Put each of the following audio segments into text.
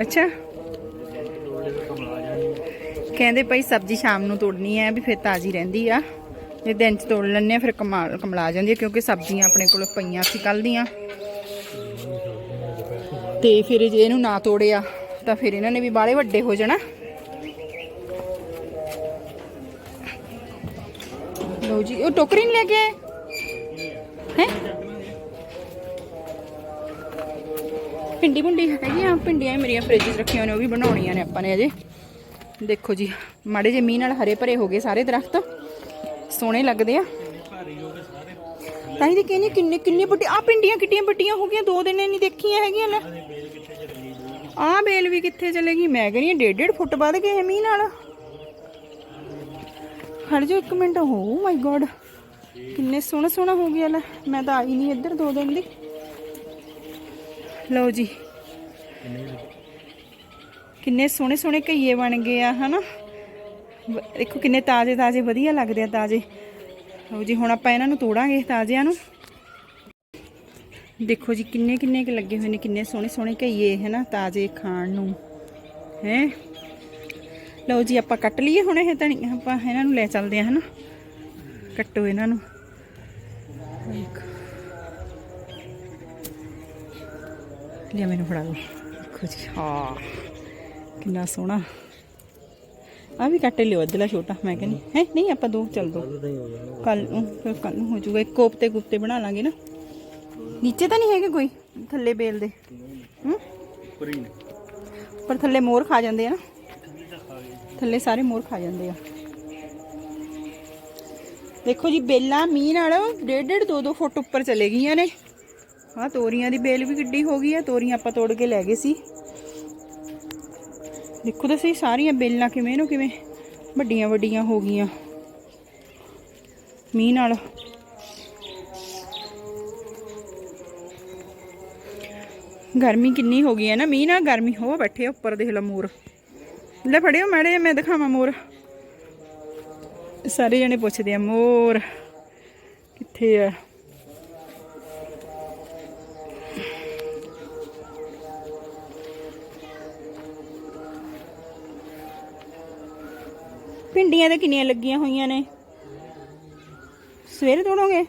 ਅੱਛਾ। ਕਹਿੰਦੇ ਭਾਈ ਸਬਜ਼ੀ ਸ਼ਾਮ ਨੂੰ ਤੋੜਨੀ ਹੈ, ਵੀ ਫਿਰ ਤਾਜ਼ੀ ਰਹਿੰਦੀ ਆ। ਜੇ ਦਿਨ ਚ ਤੋੜ ਲੈਣੇ ਆ, ਫਿਰ ਕਮਾਲ, ਕਮਲਾ ਜਾਂਦੀ ਆ, ਕਿਉਂਕਿ ਸਬਜ਼ੀਆਂ ਆਪਣੇ ਕੋਲ ਪਈਆਂ ਸੀ ਕੱਲ ਦੀਆਂ। ਤੇ ਫਿਰ ਜੇ ਇਹਨੂੰ ਨਾ ਤੋੜਿਆ, ਤਾਂ ਫਿਰ ਇਹਨਾਂ ਨੇ ਵੀ ਬਾਲੇ ਵੱਡੇ ਹੋ ਜਾਣਾ। ਲਓ ਜੀ, ਉਹ ਟੋਕਰੀ ਨਹੀਂ ਲੈ ਕੇ ਆਏ? ਹੈ? ਭਿੰਡੀ ਭੁੰਡੀ ਹੈਗੀ ਆ ਮੇਰੀਆਂ ਫ੍ਰਿਜ 'ਚ ਰੱਖੀਆਂ ਨੇ, ਉਹ ਵੀ ਬਣਾਉਣੀਆਂ ਨੇ ਆਪਾਂ ਨੇ ਅਜੇ। ਦੇਖੋ ਜੀ, ਮਾੜੇ ਜੇ ਮੀਂਹ ਨਾਲ ਹਰੇ ਭਰੇ ਹੋ ਗਏ ਸਾਰੇ ਦਰਖਤ। ਸੋਹਣੇ ਲੱਗਦੇ ਆ। ਤਾਂ ਹੀ ਤਾਂ ਕਿੰਨੇ ਕਿੰਨੇ ਵੱਡੇ ਆ ਪਿੰਡੀਆਂ ਕਿੱਡੀਆਂ ਵੱਡੀਆਂ ਹੋ ਗਈਆਂ, ਦੋ ਦਿਨ ਨਹੀਂ ਦੇਖੀਆਂ ਹੈਗੀਆਂ ਲੈ ਬੇਲ ਕਿੱਥੇ ਚਲ ਗਈ? ਆ ਬੇਲ ਵੀ ਕਿੱਥੇ ਚਲੇਗੀ ਮੈਂ ਕਹਿੰਦੀ ਡੇਢ ਡੇਢ ਫੁੱਟ ਵੱਧ ਗਏ ਇਹ ਮੀਂਹ ਨਾਲ। ਖੜ ਜਾ ਇੱਕ ਮਿੰਟ। ਹੋ ਮਾਈ ਗੋਡ ਕਿੰਨੇ ਸੋਹਣਾ ਸੋਹਣਾ ਹੋ ਗਿਆ ਲੈ। ਮੈਂ ਤਾਂ ਆਈ ਨਹੀਂ ਇੱਧਰ ਦੋ ਦਿਨ ਦੀ। ਲਓ ਜੀ। ਕਿੰਨੇ ਸੋਹਣੇ ਸੋਹਣੇ ਘਈਏ ਬਣ ਗਏ ਆ ਹਨਾ? ਦੇਖੋ ਕਿੰਨੇ ਤਾਜ਼ੇ ਤਾਜ਼ੇ ਵਧੀਆ ਲੱਗਦੇ ਆ ਤਾਜ਼ੇ। ਲਓ ਜੀ ਹੁਣ ਆਪਾਂ ਇਹਨਾਂ ਨੂੰ ਤੋੜਾਂਗੇ ਤਾਜ਼ਿਆਂ ਨੂੰ। ਦੇਖੋ ਜੀ ਕਿੰਨੇ ਕਿੰਨੇ ਕੁ ਲੱਗੇ ਹੋਏ ਨੇ ਕਿੰਨੇ ਸੋਹਣੇ ਸੋਹਣੇ ਘਈਏ ਹੈ ਨਾ ਤਾਜ਼ੇ ਖਾਣ ਨੂੰ। ਹੈ? ਲਓ ਜੀ ਆਪਾਂ ਕੱਟ ਲਈਏ ਹੁਣ ਇਹ ਧਣੀ ਆਪਾਂ ਇਹਨਾਂ ਨੂੰ ਲੈ ਚੱਲਦੇ ਆ ਹਨਾ? ਕੱਟੋ ਇਹਨਾਂ ਨੂੰ। ਦੇਖੋ। ਲਿਆ ਮੈਨੂੰ ਫੜਾ ਦਿਓ ਦੇਖੋ ਜੀ। ਹਾਂ। ਕਿੰਨਾ ਸੋਹਣਾ। ਆ ਵੀ ਕੱਟ ਲਿਓ, ਅੱਧਲਾ ਛੋਟਾ, ਮੈਂ ਕਹਿੰਦੀ, ਹੈ, ਨਹੀਂ, ਆਪਾਂ ਦੋ ਚੱਲ ਦੋ। ਉਦਾਂ ਕੱਲ ਨੂੰ, ਫਿਰ ਕੱਲ ਨੂੰ ਹੋ ਜਾਊਗਾ। ਇੱਕ ਕੋਫਤੇ ਕੁਫਤੇ ਬਣਾ ਲਾਂਗੇ ਨਾ। ਨੀਚੇ ਤਾਂ ਨਹੀਂ ਹੈਗੇ ਕੋਈ? ਥੱਲੇ ਬੇਲ ਦੇ। ਪਰ ਥੱਲੇ ਮੋਰ ਖਾ ਜਾਂਦੇ ਆ ਨਾ। ਥੱਲੇ ਸਾਰੇ ਮੋਰ ਖਾ ਜਾਂਦੇ ਆ। ਦੇਖੋ ਜੀ, ਬੇਲਾਂ ਮੀਂਹ ਨਾਲ ਡੇਢ ਡੇਢ ਦੋ ਦੋ ਫੁੱਟ ਉੱਪਰ ਚਲੇ ਗਈਆਂ ਨੇ। ਆਹ ਤੋਰੀਆਂ ਦੀ ਬੇਲ ਵੀ ਕਿੱਡੀ ਹੋ ਗਈ ਹੈ ਤੋਰੀਆਂ ਆਪਾਂ ਤੋੜ ਕੇ ਲੈ ਗਏ ਸੀ। ਦੇਖੋ ਤਾਂ ਸਹੀ, ਸਾਰੀਆਂ ਬੇਲਾਂ ਕਿਵੇਂ ਨੂੰ ਕਿਵੇਂ ਵੱਡੀਆਂ ਵੱਡੀਆਂ ਹੋ ਗਈਆਂ। ਮੀਂਹ ਨਾਲ। ਗਰਮੀ ਕਿੰਨੀ ਹੋ ਗਈ ਹੈ ਨਾ, ਮੀਂਹ ਨਾਲ ਗਰਮੀ, ਹੋ ਬੈਠੇ ਉੱਪਰ, ਦੇਖ ਲਾ ਮੋਰ। ਲੈ ਫੜਿਓ ਮਾੜੇ ਜਿਹੇ, ਮੈਂ ਦਿਖਾਵਾਂ ਮੋਰ। ਸਾਰੇ ਜਣੇ ਪੁੱਛਦੇ ਆ, ਮੋਰ ਕਿੱਥੇ ਆ? ਭਿੰਡੀਆਂ ਤੇ ਕਿੰਨੀਆਂ ਲੱਗੀਆਂ ਹੋਈਆਂ ਨੇ? ਸਵੇਰੇ ਤੋੜੋਗੇ?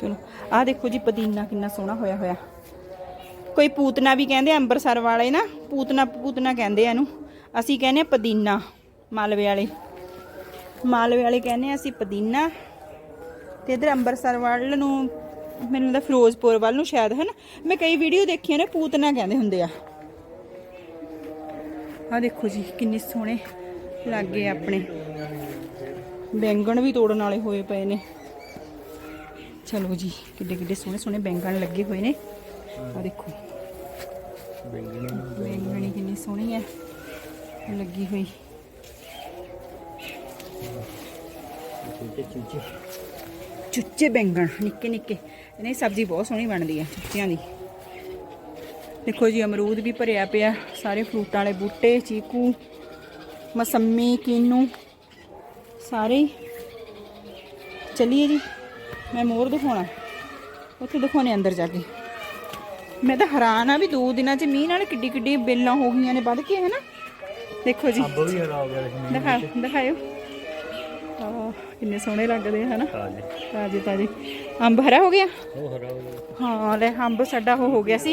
ਚਲੋ, ਆਹ ਦੇਖੋ ਜੀ ਪੁਦੀਨਾ ਕਿੰਨਾ ਸੋਹਣਾ ਹੋਇਆ ਹੋਇਆ। ਕੋਈ ਪੂਤਨਾ ਵੀ ਕਹਿੰਦੇ ਅੰਬਰਸਰ ਵਾਲੇ ਨਾ, ਪੂਤਨਾ ਪੂਤਨਾ ਕਹਿੰਦੇ ਆ ਇਹਨੂੰ। ਅਸੀਂ ਕਹਿੰਦੇ ਆ ਪੁਦੀਨਾ, ਮਾਲਵੇ ਵਾਲੇ। ਮਾਲਵੇ ਵਾਲੇ ਕਹਿੰਦੇ ਅਸੀਂ ਪੁਦੀਨਾ। ਤੇ ਇਧਰ ਅੰਬਰਸਰ ਵੱਲ ਨੂੰ, ਮੈਨੂੰ ਲੱਗਦਾ ਫਿਰੋਜ਼ਪੁਰ ਵੱਲ ਨੂੰ ਸ਼ਾਇਦ, ਹਨ? ਮੈਂ ਕਈ ਵੀਡੀਓ ਦੇਖੀਆਂ ਨੇ, ਪੂਤਨਾ ਕਹਿੰਦੇ ਹੁੰਦੇ ਆ। ਆਹ ਦੇਖੋ ਜੀ, ਕਿੰਨੇ ਸੋਹਣੇ ਲੱਗੇ ਆਪਣੇ। ਬੈਂਗਣ ਵੀ ਤੋੜਨ ਵਾਲੇ ਹੋਏ ਪਏ ਨੇ। ਚਲੋ ਜੀ, ਕਿੱਡੇ ਕਿੱਡੇ ਸੋਹਣੇ ਸੋਹਣੇ ਬੈਂਗਣ ਲੱਗੇ ਹੋਏ ਨੇ। ਆ ਦੇਖੋ। ਬੈਂਗਣੀ ਕਿੰਨੀ ਸੋਹਣੀ ਹੈ ਲੱਗੀ ਹੋਈ। ਚੁੱਚੇ ਬੈਂਗਣ, ਨਿੱਕੇ ਨਿੱਕੇ। ਇਹਨੇ ਸਬਜ਼ੀ ਬਹੁਤ ਸੋਹਣੀ ਬਣਦੀ ਹੈ ਚੁੱਚਿਆਂ ਦੀ। ਦੇਖੋ ਜੀ ਅਮਰੂਦ ਵੀ ਭਰਿਆ ਪਿਆ ਸਾਰੇ ਫਰੂਟਾਂ ਵਾਲੇ ਬੂਟੇ ਚੀਕੂ ਮਸੰਮੀ ਕੀਨੂ ਸਾਰੇ। ਚੱਲੀਏ ਜੀ ਮੈਂ ਮੋਰ ਦਿਖਾਉਣਾ। ਉੱਥੇ ਦਿਖਾਉਣੇ ਅੰਦਰ ਜਾ ਕੇ। ਮੈਂ ਤਾਂ ਹੈਰਾਨ ਆ ਵੀ ਦੋ ਦਿਨਾਂ 'ਚ ਮੀਂਹ ਨਾਲ ਕਿੱਡੀ ਕਿੱਡੀ ਬੇਲਾਂ ਹੋ ਗਈਆਂ ਨੇ ਵੱਧ ਕੇ ਹੈ ਨਾ ਦੇਖੋ ਜੀ। ਅੰਬ ਵੀ ਹਰਾ ਹੋ ਗਿਆ ਇਸ ਦਿਖਾ ਦਿਖਾਇਓ। ਆਹ ਕਿੰਨੇ ਸੋਹਣੇ ਲੱਗਦੇ ਆ ਹਨਾ? ਤਾਜ਼ੇ ਤਾਜੇ ਤਾਜੇ। ਅੰਬ ਹਰਾ ਹੋ ਗਿਆ? ਉਹ ਹਰਾ ਹੋ ਗਿਆ। ਹਾਂ ਲੈ ਅੰਬ ਸਾਡਾ ਉਹ ਹੋ ਗਿਆ ਸੀ।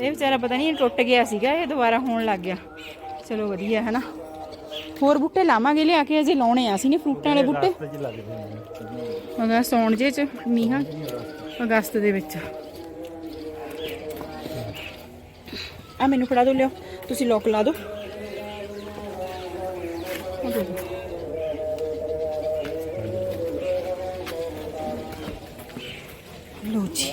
ਇਹ ਵਿਚਾਰਾ ਪਤਾ ਨਹੀਂ ਟੁੱਟ ਗਿਆ ਸੀਗਾ ਇਹ ਦੁਬਾਰਾ ਹੋਣ ਲੱਗ ਗਿਆ। ਚਲੋ ਵਧੀਆ ਹੈ ਨਾ ਹੋਰ ਬੂਟੇ ਲਾਵਾਂਗੇ ਲਿਆ ਕੇ ਅਜੇ ਲਾਉਣੇ ਆ। ਅਸੀਂ ਨੇ ਫਰੂਟਾਂ ਵਾਲੇ ਬੂਟੇ। ਲੱਗਦੇ ਨੇ ਅਗਾ ਸੌਣ ਜੇ ਚ ਮੀਂਹਾਂ। ਅਗਸਤ ਦੇ ਵਿੱਚ। ਆ ਮੈਨੂੰ ਫੜਾ ਦਿਓ ਲਿਓ ਤੁਸੀਂ ਲੋਕ ਲਾ ਦਿਓ। ਆਹ ਦੇ ਦਿਓ। ਲਓ ਜੀ।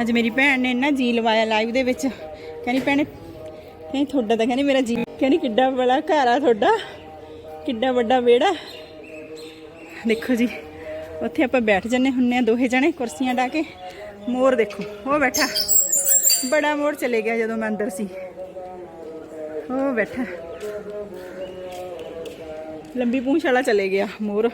ਅੱਜ ਮੇਰੀ ਭੈਣ ਨੇ ਨਾ ਜੀ ਲਵਾਇਆ ਲਾਈਵ ਦੇ ਵਿੱਚ। ਕਹਿੰਦੀ, ਭੈਣੇ, ਕਹਿੰਦੀ, ਤੁਹਾਡਾ ਤਾਂ ਕਹਿੰਦੀ ਮੇਰਾ ਜੀ ਕਹਿੰਦੀ, ਕਿੱਡਾ ਬੜਾ ਘਰ ਆ ਤੁਹਾਡਾ। ਕਿੱਡਾ ਵੱਡਾ ਵਿਹੜਾ। ਦੇਖੋ ਜੀ, ਉੱਥੇ ਆਪਾਂ ਬੈਠ ਜੰਨੇ ਹੁੰਨੇ ਆ ਦੋਹੇ ਜਣੇ ਕੁਰਸੀਆਂ ਢਾ ਕੇ। ਮੋਰ ਦੇਖੋ, ਉਹ ਬੈਠਾ। ਬੜਾ ਮੋਰ ਚਲੇ ਗਿਆ ਜਦੋਂ ਮੈਂ ਅੰਦਰ ਸੀ। ਉਹ ਬੈਠਾ। ਲੰਬੀ ਪੂੰਛ ਵਾਲਾ ਚਲੇ ਗਿਆ ਮੋਰ।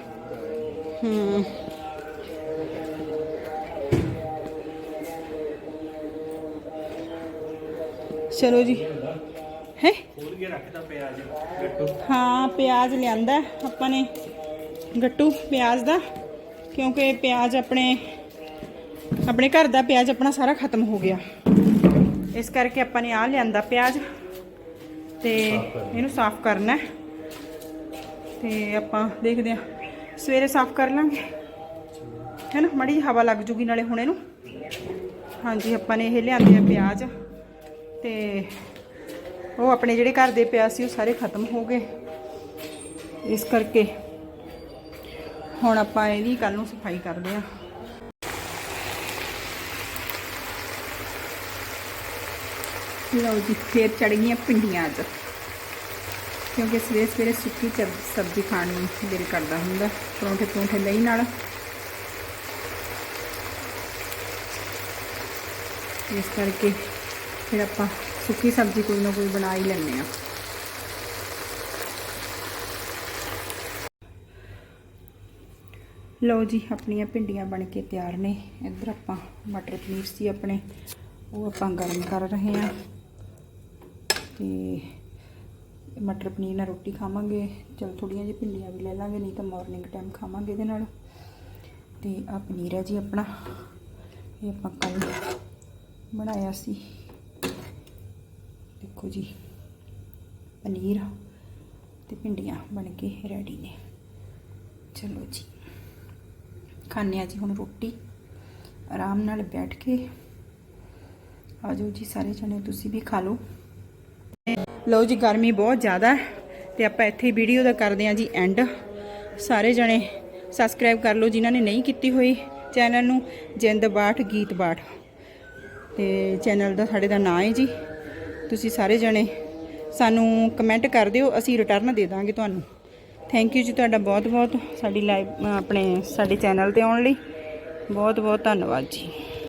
ਚਲੋ ਜੀ। ਹੈ? ਹਾਂ, ਪਿਆਜ਼ ਲਿਆਂਦਾ ਆਪਾਂ ਨੇ। ਗੱਟੂ, ਪਿਆਜ਼ ਦਾ। ਕਿਉਂਕਿ ਪਿਆਜ਼ ਆਪਣੇ ਆਪਣੇ ਘਰ ਦਾ ਪਿਆਜ਼ ਆਪਣਾ ਸਾਰਾ ਖਤਮ ਹੋ ਗਿਆ। ਇਸ ਕਰਕੇ ਆਪਾਂ ਨੇ ਆ ਲਿਆਂਦਾ ਪਿਆਜ਼। ਤੇ ਇਹਨੂੰ ਸਾਫ਼ ਕਰਨਾ ਤੇ ਆਪਾਂ ਦੇਖਦੇ ਹਾਂ। ਸਵੇਰੇ ਸਾਫ਼ ਕਰ ਲਾਂਗੇ। ਹੈ ਨਾ ਮੜੀ ਜਿਹੀ ਹਵਾ ਲੱਗ ਜੂਗੀ ਨਾਲੇ ਹੁਣ ਇਹਨੂੰ। ਹਾਂਜੀ, ਆਪਾਂ ਨੇ ਇਹ ਲਿਆਂਦੇ ਆ ਪਿਆਜ਼। ਤੇ ਉਹ ਆਪਣੇ ਜਿਹੜੇ ਘਰ ਦੇ ਪਿਆਜ਼ ਸੀ, ਉਹ ਸਾਰੇ ਖਤਮ ਹੋ ਗਏ। ਇਸ ਕਰਕੇ ਹੁਣ ਆਪਾਂ ਇਹਦੀ ਕੱਲ ਨੂੰ ਸਫ਼ਾਈ ਕਰਦੇ ਆ। ਲਓ ਜੀ, ਫੇਰ ਚੜ ਗਈਆਂ ਪਿੰਡੀਆਂ ਅੱਜ। ਕਿਉਂਕਿ ਸਵੇਰੇ ਸਵੇਰੇ ਸੁੱਕੀ ਸਬਜ਼ੀ ਖਾਣ ਨੂੰ ਦਿਲ ਕਰਦਾ ਹੁੰਦਾ, ਪਰੌਂਠੇ ਪਰੌਂਠੇ ਲਈ ਨਾਲ। ਇਸ ਕਰਕੇ ਫਿਰ ਆਪਾਂ ਸੁੱਕੀ ਸਬਜ਼ੀ ਕੋਈ ਨਾ ਕੋਈ ਬਣਾ ਹੀ ਲੈਂਦੇ ਆ ਲਓ ਜੀ, ਆਪਣੀਆਂ ਭਿੰਡੀਆਂ ਬਣ ਕੇ ਤਿਆਰ ਨੇ। ਇੱਧਰ ਆਪਾਂ ਮਟਰ ਪਨੀਰ ਸੀ ਆਪਣੇ, ਉਹ ਆਪਾਂ ਗਰਮ ਕਰ ਰਹੇ ਹਾਂ। ਤੇ ਮਟਰ ਪਨੀਰ ਨਾਲ ਰੋਟੀ ਖਾਵਾਂਗੇ। ਚਲ ਥੋੜੀਆਂ ਜਿਹੀ ਭਿੰਡੀਆਂ ਵੀ ਲੈ ਲਾਂਗੇ, ਨਹੀਂ ਤਾਂ ਮਾਰਨਿੰਗ ਟਾਈਮ ਖਾਵਾਂਗੇ ਇਹਦੇ ਨਾਲ। ਤੇ ਆ ਪਨੀਰ ਹੈ ਜੀ ਆਪਣਾ। ਇਹ ਆਪਾਂ ਕੱਲ ਬਣਾਇਆ ਸੀ। ਦੇਖੋ ਜੀ, ਪਨੀਰ ਤੇ ਭਿੰਡੀਆਂ ਬਣ ਕੇ ਰੈਡੀ ਨੇ। ਚਲੋ ਜੀ ਖਾਣੇ ਆ ਜੀ ਹੁਣ ਰੋਟੀ। ਆਰਾਮ ਨਾਲ ਬੈਠ ਕੇ। ਆ ਜਾਓ ਜੀ, ਸਾਰੇ ਜਣੇ ਤੁਸੀਂ ਵੀ ਖਾ ਲਓ। ਲਓ ਜੀ, ਗਰਮੀ ਬਹੁਤ ਜ਼ਿਆਦਾ ਹੈ ਤੇ ਆਪਾਂ ਇੱਥੇ ਵੀਡੀਓ ਦਾ ਕਰਦੇ ਹਾਂ ਜੀ ਐਂਡ ਸਾਰੇ ਜਣੇ ਸਬਸਕ੍ਰਾਈਬ ਕਰ ਲਓ ਜਿਨ੍ਹਾਂ ਨੇ ਨਹੀਂ ਕੀਤੀ ਹੋਈ ਚੈਨਲ ਨੂੰ, ਜਿੰਦ ਬਾਠ, ਗੀਤ ਬਾਠ। ਤੇ ਚੈਨਲ ਦਾ ਸਾਡੇ ਦਾ ਨਾਂ ਹੈ ਜੀ। ਤੁਸੀਂ ਸਾਰੇ ਜਣੇ ਸਾਨੂੰ ਕਮੈਂਟ ਕਰ ਦਿਓ, ਅਸੀਂ ਰਿਟਰਨ ਦੇ ਦਾਂਗੇ ਤੁਹਾਨੂੰ। ਥੈਂਕ ਯੂ ਜੀ ਤੁਹਾਡਾ ਬਹੁਤ ਬਹੁਤ ਸਾਡੀ ਲਾਈਵ ਆਪਣੇ, ਸਾਡੇ ਚੈਨਲ ਤੇ ਆਉਣ ਲਈ। ਬਹੁਤ ਬਹੁਤ ਧੰਨਵਾਦ ਜੀ।